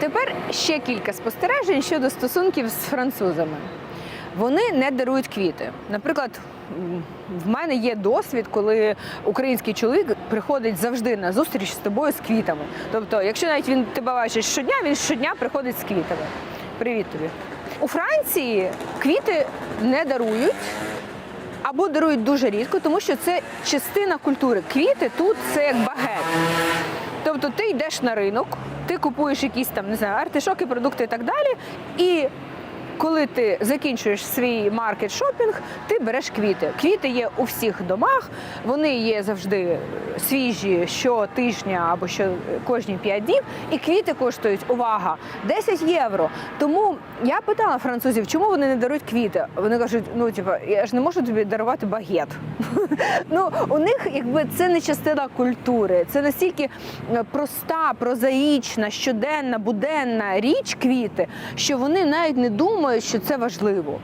Тепер ще кілька спостережень щодо стосунків з французами. Вони не дарують квіти. Наприклад, в мене є досвід, коли український чоловік приходить завжди на зустріч з тобою з квітами. Тобто, якщо навіть він тебе бачить щодня, він щодня приходить з квітами. Привіт тобі. У Франції квіти не дарують або дарують дуже рідко, тому що це частина культури. Квіти тут це як багет. Тобто ти йдеш на ринок, ти купуєш якісь там не знаю, артишоки, продукти і так далі. І коли ти закінчуєш свій маркет шопінг, ти береш квіти. Квіти є у всіх домах, вони є завжди свіжі щотижня або що кожні 5 днів. І квіти коштують увага 10 євро. Тому я питала французів, чому вони не дарують квіти. Вони кажуть, ну типа, я ж не можу тобі дарувати багет. Ну у них якби це не частина культури, це настільки е, проста, прозаїчна, щоденна, буденна річ квіти, що вони навіть не думають, що це важливо.